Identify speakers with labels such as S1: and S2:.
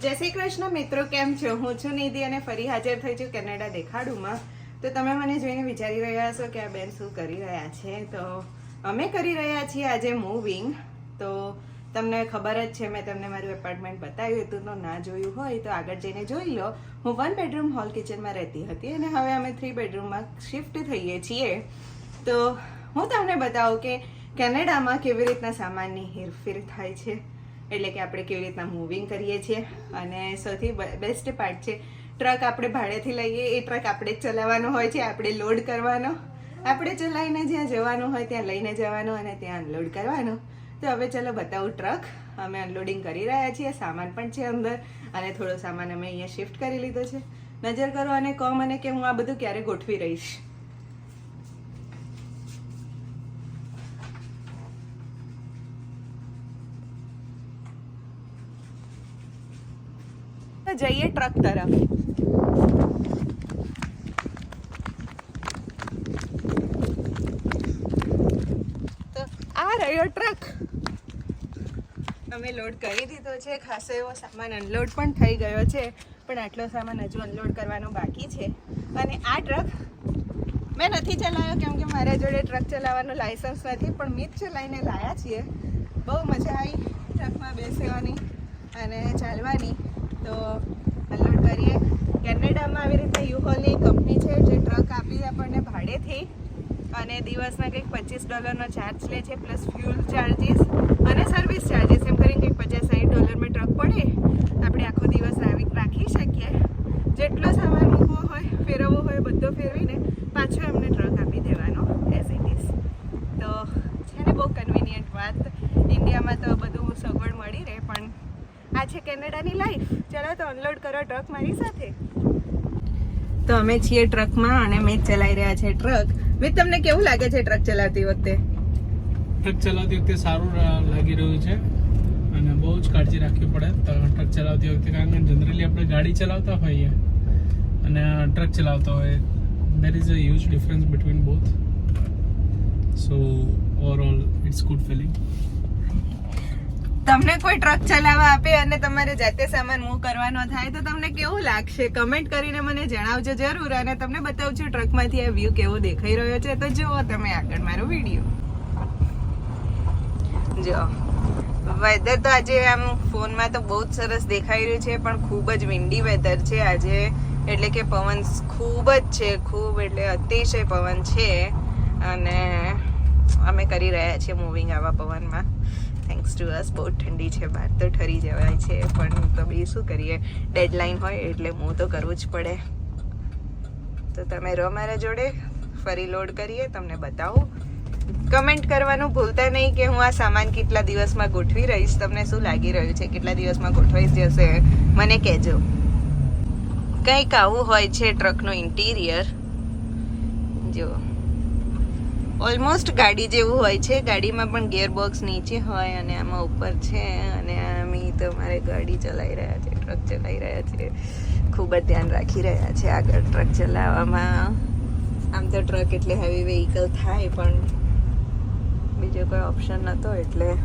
S1: જય શ્રી કૃષ્ણ મિત્રો, કેમ છો? હું છું નિધિ અને ફરી હાજર થઈ છું કેનેડા દેખાડુમાં. તો તમે મને જોઈને વિચારી રહ્યા હશો કે આ બેન શું કરી રહ્યા છે? તો અમે કરી રહ્યા છીએ આજે મૂવિંગ તો તમને ખબર જ છે, મેં તમને મારું એપાર્ટમેન્ટ બતાવ્યું હતું. તો ના જોયું હોય તો આગળ જઈને જોઈ લો. હું વન બેડરૂમ હોલ કિચનમાં રહેતી હતી અને હવે અમે થ્રી બેડરૂમમાં શિફ્ટ થઈએ છીએ. તો હું તમને બતાવું કે કેનેડામાં કેવી રીતના સામાનની હેરફેર થાય છે. એટલે કે આપણે કેવી રીતના મૂવિંગ કરીએ છીએ. અને સૌથી બેસ્ટ પાર્ટ છે ટ્રક આપણે ભાડેથી લઈએ, એ ટ્રક આપણે જ ચલાવવાનો હોય છે, આપણે લોડ કરવાનો. આપણે ચલાવીને જ્યાં જવાનું હોય ત્યાં લઈને જવાનું અને ત્યાં અનલોડ કરવાનો. તો હવે ચલો બતાવું ટ્રક અમે અનલોડિંગ કરી રહ્યા છીએ, સામાન પણ છે અંદર, અને થોડો સામાન અમે અહીંયા શિફ્ટ કરી લીધો છે. નજર કરો અને કહો મને કે હું આ બધું ક્યારે ગોઠવી રહીશ. જઈએ ટ્રક તરફ. તો આ રહ્યો ટ્રક. અમે લોડ કરી દીધો છે, ખાસો એવો સામાન અનલોડ પણ થઈ ગયો છે, પણ આટલો સામાન હજુ અનલોડ કરવાનો બાકી છે. અને આ ટ્રક મેં નથી ચલાવ્યો, કેમ કે મારા જોડે ટ્રક ચલાવવાનું લાયસન્સ નથી, પણ મેં ચલાવીને લાયા છીએ. બહુ મજા આવી ટ્રકમાં બેસવાની અને ચાલવાની. તો અનલોડ કરીએ. કેનેડામાં આવી રીતે યુહોલની કંપની છે જે ટ્રક આપી આપણને ભાડેથી અને દિવસના કંઈક પચીસ ડોલરનો ચાર્જ લે છે પ્લસ ફ્યુલ ચાર્જીસ અને સર્વિસ ચાર્જીસ એમ કરીને કંઈક પચાસ સાઠ ડોલરમાં ટ્રક પડે. આપણે આખો દિવસ આવી રાખી શકીએ. જેટલો સામાન મૂકવો હોય, ફેરવવો હોય, બધો ફેરવીને પાછો એમને ટ્રક આપી દેવાનો એઝ ઇટ ઇઝ તો છે ને બહુ કન્વિનિયન્ટ વાત. ઇન્ડિયામાં તો બધું સગવડ મળી રહે પણ આ છે કેનેડાની લાઈફ ચલો તો અનલોડ કરો ટ્રક મારી સાથે. તો અમે છીએ ટ્રકમાં અને મેં ચલાવી રહ્યા છે ટ્રક મેં તમને કેવું લાગે છે ટ્રક ચલાવતી વખતે?
S2: ટ્રક ચલાવતી વખતે સારું લાગી રહ્યું છે. અને બહુ જ કાળજી રાખવી પડે. તો ટ્રક ચલાવતી વખતે કારણ કે જનરલી આપણે ગાડી ચલાવતા હોઈએ. અને ટ્રક ચલાવતા હોય there is a huge difference between both so overall it's good feeling
S1: તમને કોઈ ટ્રક ચલાવવા આપે અને તમારે જાતે સામાન મૂવ કરવાનો થાય તો તમને કેવું લાગશે? કમેન્ટ કરીને મને જણાવજો જરૂર અને તમને બતાવું છું ટ્રકમાંથી આ વ્યૂ કેવો દેખાઈ રહ્યો છે. તો જુઓ તમે આગળ મારો વીડિયો જો વેધર તો આજે આમ ફોનમાં તો બહુ જ સરસ દેખાઈ રહ્યું છે, પણ ખૂબ જ વિન્ડી વેધર છે. આજે એટલે કે પવન ખૂબ જ છે, ખૂબ એટલે અતિશય પવન છે. અને અમે કરી રહ્યા છીએ મૂવિંગ આવા પવનમાં. થેન્ક્સ ટુ અસ બહુ ઠંડી છે બહાર તો ઠરી જવાય છે, પણ તો બી શું કરીએ? ડેડલાઇન હોય એટલે હું તો કરવું જ પડે. તો તમે રહો મારા જોડે, ફરી લોડ કરીએ, તમને બતાવું. કમેન્ટ કરવાનું ભૂલતા નહીં કે હું આ સામાન કેટલા દિવસમાં ગોઠવી રહીશ, તમને શું લાગી રહ્યું છે, કેટલા દિવસમાં ગોઠવાઈ જશે, મને કહેજો. કંઈક આવું હોય છે ટ્રકનું ઇન્ટિરિયર. જો. ઓલમોસ્ટ ગાડી જેવું હોય છે. ગાડીમાં પણ ગિયરબોક્સ નીચે હોય અને આમાં ઉપર છે અને અમે તો મારે ગાડી ચલાવી રહ્યા છે ટ્રક ચલાવી રહ્યા છે. ખૂબ જ ધ્યાન રાખી રહ્યા છે આગળ ટ્રક ચલાવવામાં. આમ તો ટ્રક એટલે હેવી વ્હીકલ થાય પણ બીજો કોઈ ઓપ્શન નહોતો એટલે